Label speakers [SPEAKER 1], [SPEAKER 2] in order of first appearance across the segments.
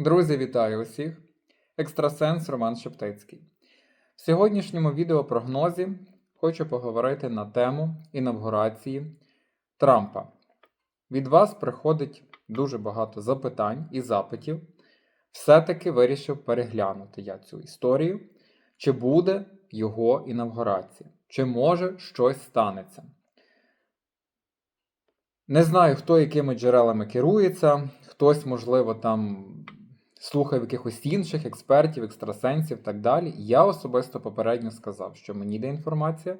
[SPEAKER 1] Друзі, вітаю усіх! Екстрасенс Роман Шептицький. В сьогоднішньому відеопрогнозі хочу поговорити на тему інавгурації Трампа. Від вас приходить дуже багато запитань і запитів. Все-таки вирішив переглянути я цю історію, чи буде його інавгурація, чи може щось станеться. Не знаю, хто якими джерелами керується, хтось, можливо, там слухав якихось інших експертів, екстрасенсів і так далі. Я особисто попередньо сказав, що мені йде інформація,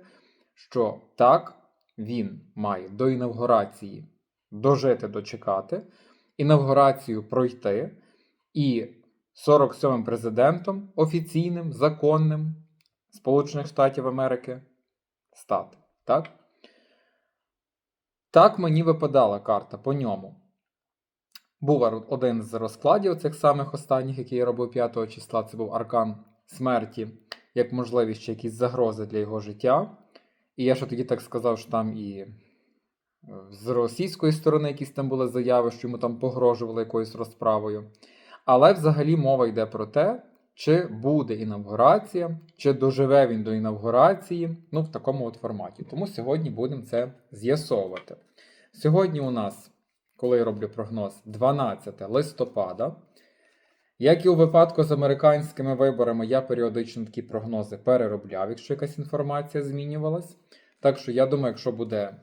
[SPEAKER 1] що так, він має до інавгурації дожити, дочекати, інавгурацію пройти, і 47-м президентом офіційним, законним Сполучених Штатів Америки стати. Так? Так мені випадала карта по ньому. Був один з розкладів цих самих останніх, який я робив 5 числа. Це був аркан смерті, як можливість ще якісь загрози для його життя. І я ще тоді так сказав, що там і е, з російської сторони якісь там були заяви, що йому там погрожували якоюсь розправою. Але взагалі мова йде про те, чи буде інавгурація, чи доживе він до інавгурації, ну в такому от форматі. Тому сьогодні будемо це з'ясовувати. Сьогодні у нас, коли я роблю прогноз, 12 листопада. Як і у випадку з американськими виборами, я періодично такі прогнози переробляв, якщо якась інформація змінювалась. Так що я думаю, якщо буде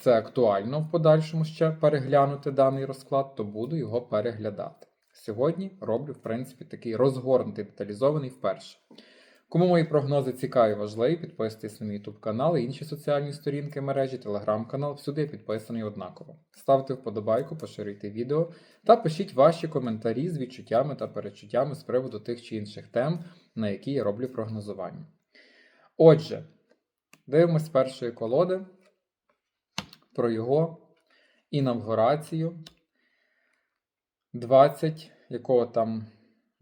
[SPEAKER 1] це актуально в подальшому ще переглянути даний розклад, то буду його переглядати. Сьогодні роблю, в принципі, такий розгорнутий, деталізований вперше. Кому мої прогнози цікаві і важливі, підписуйтесь на мій YouTube канал і інші соціальні сторінки мережі, телеграм-канал. Всюди я підписаний однаково. Ставте вподобайку, поширюйте відео та пишіть ваші коментарі з відчуттями та перечуттями з приводу тих чи інших тем, на які я роблю прогнозування. Отже, дивимось першої колоди про його інавгурацію 20 якого там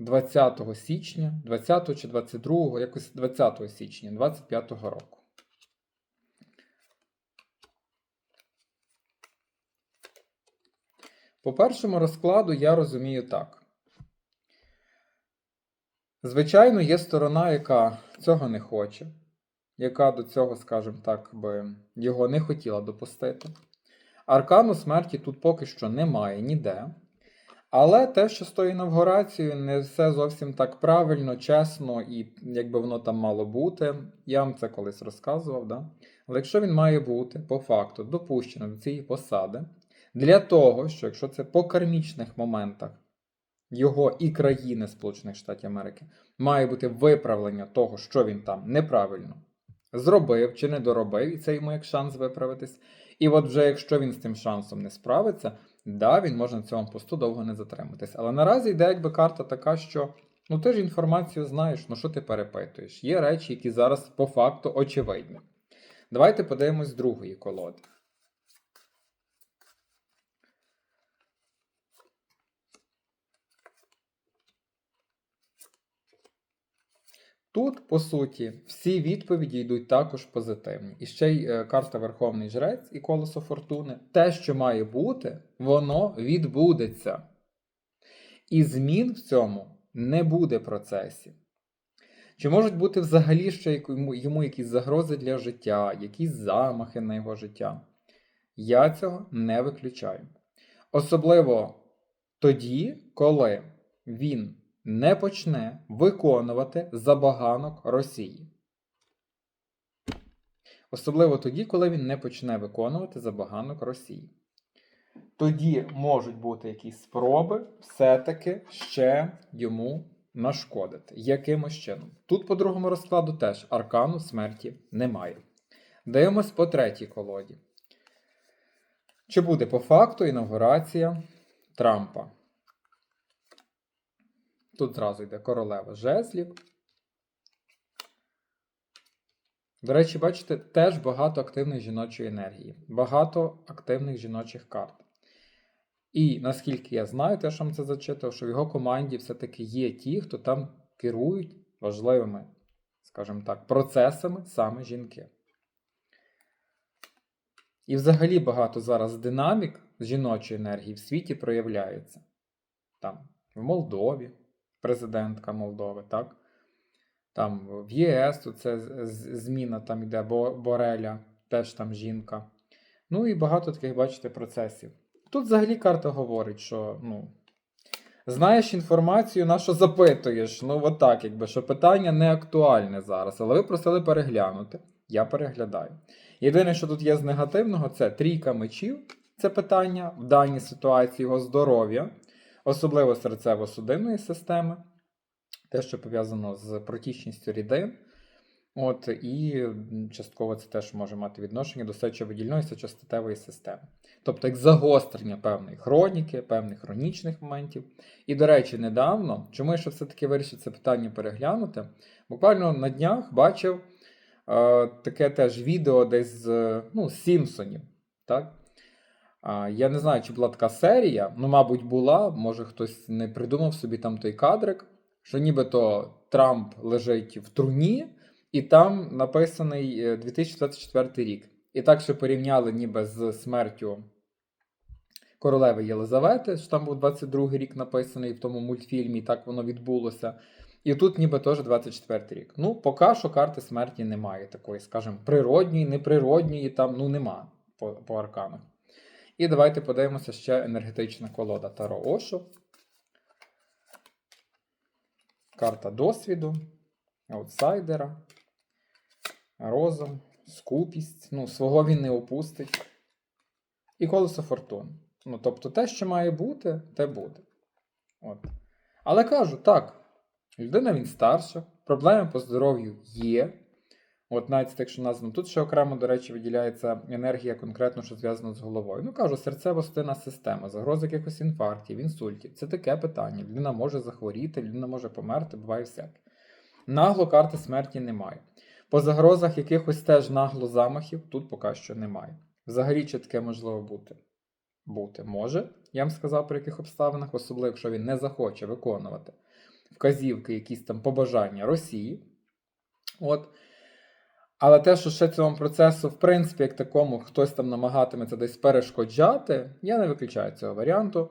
[SPEAKER 1] 20 січня, 20 чи 22, якось 20 січня 25 року. По першому розкладу я розумію так. Звичайно, є сторона, яка цього не хоче, яка до цього, скажімо так, би його не хотіла допустити. Аркану смерті тут поки що немає ніде. Але те, що з тою інавгурацією, не все зовсім так правильно, чесно і якби воно там мало бути. Я вам це колись розказував. Да? Але якщо він має бути по факту допущено до цієї посади, для того, що якщо це по кармічних моментах його і країни Сполучених Штатів Америки має бути виправлення того, що він там неправильно зробив чи не доробив, і це йому як шанс виправитись. І от вже якщо він з цим шансом не справиться, да, він може на цьому посту довго не затриматись. Але наразі йде якби карта така, що ну ти ж інформацію знаєш, ну що ти перепитуєш? Є речі, які зараз по факту очевидні. Давайте подивимось з другої колоди. Тут, по суті, всі відповіді йдуть також позитивні. І ще й е, карта Верховний Жрець і колесо фортуни. Те, що має бути, воно відбудеться. І змін в цьому не буде процесів. Чи можуть бути взагалі ще йому якісь загрози для життя, якісь замахи на його життя? Я цього не виключаю. Особливо тоді, коли він не почне виконувати забаганок Росії. Особливо тоді, коли він не почне виконувати забаганок Росії. Тоді можуть бути якісь спроби все-таки ще йому нашкодити. Якимось чином. Тут, по другому розкладу, теж аркану смерті немає. Дивимось по третій колоді. Чи буде по факту інаугурація Трампа? Тут зразу йде королева жезлів. До речі, бачите, теж багато активної жіночої енергії, багато активних жіночих карт. І наскільки я знаю, те, що вам це зачитав, що в його команді все-таки є ті, хто там керують важливими, скажімо так, процесами саме жінки. І взагалі багато зараз динамік жіночої енергії в світі проявляється. Там в Молдові, президентка Молдови, так? Там в ЄС тут це зміна там Бо- Бореля, теж там жінка. Ну і багато таких, бачите, процесів. Тут взагалі карта говорить, що ну, знаєш інформацію, на що запитуєш. Ну, от так, якби, що питання не актуальне зараз, але ви просили переглянути. Я переглядаю. Єдине, що тут є з негативного, це трійка мечів. Це питання в даній ситуації його здоров'я, особливо серцево-судинної системи, те, що пов'язано з протічністю рідин. От, і частково це теж може мати відношення до сечовидільної сечостатевої системи. Тобто як загострення певної хроніки, певних хронічних моментів. І, до речі, недавно, чому я ще все-таки вирішив це питання переглянути, буквально на днях бачив е, таке теж відео десь з ну, Сімпсонів. Так? Я не знаю, чи була така серія, ну, мабуть, була, може хтось не придумав собі там той кадрик, що нібито Трамп лежить в труні, і там написаний е, 2024 рік. І так, що порівняли ніби з смертю королеви Єлизавети, що там був 22 рік написаний в тому мультфільмі, і так воно відбулося. І тут ніби теж 24 рік. Ну, поки що карти смерті немає такої, скажімо, природньої, неприродньої, там ну нема по, по арканах. І давайте подивимося ще енергетична колода Таро Ошо. Карта досвіду, аутсайдера, розум, скупість. Ну, свого він не опустить. І колесо фортуни. Ну, тобто, те, що має бути, те буде. От. Але кажу, так, людина він старша, проблеми по здоров'ю є. От навіть так, що названо. Тут ще окремо, до речі, виділяється енергія конкретно, що зв'язано з головою. Ну, кажу, серцево-судинна система, загроза якихось інфарктів, інсультів. Це таке питання. Людина може захворіти, людина може померти, буває всяке. Нагло карти смерті немає. По загрозах якихось теж нагло замахів тут поки що немає. Взагалі, чи таке можливо бути? Бути може, я вам сказав, при яких обставинах, особливо, якщо він не захоче виконувати вказівки, якісь там побажання Росії. От. Але те, що ще цьому процесу, в принципі, як такому, хтось там намагатиметься десь перешкоджати, я не виключаю цього варіанту.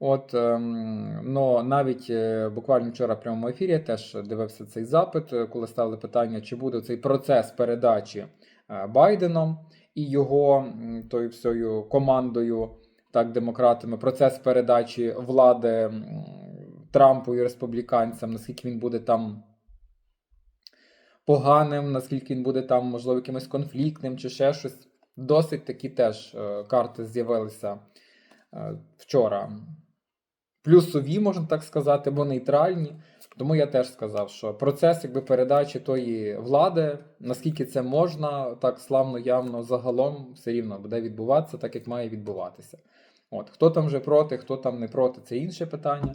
[SPEAKER 1] От, ем, но навіть е, буквально вчора в прямому ефірі я теж дивився цей запит, е, коли ставили питання, чи буде цей процес передачі е, Байденом і його тою всією командою, так, демократами, процес передачі влади Трампу і республіканцям, наскільки він буде там поганим, наскільки він буде там, можливо, якимось конфліктним чи ще щось. Досить такі теж е, карти з'явилися е, вчора. Плюсові, можна так сказати, або нейтральні. Тому я теж сказав, що процес якби, передачі тої влади, наскільки це можна, так славно, явно, загалом все рівно буде відбуватися так, як має відбуватися. От, Хто там вже проти, хто там не проти, це інше питання.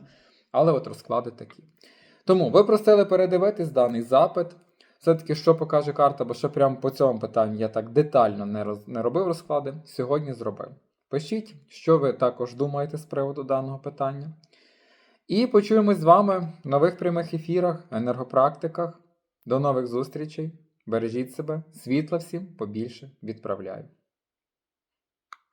[SPEAKER 1] Але от розклади такі. Тому ви просили передивитись даний запит. Все-таки, що покаже карта, бо ще прямо по цьому питанню я так детально не, роз... не робив розклади, сьогодні зробив. Пишіть, що ви також думаєте з приводу даного питання. І почуємось з вами в нових прямих ефірах, енергопрактиках. До нових зустрічей. Бережіть себе, світла всім побільше відправляю.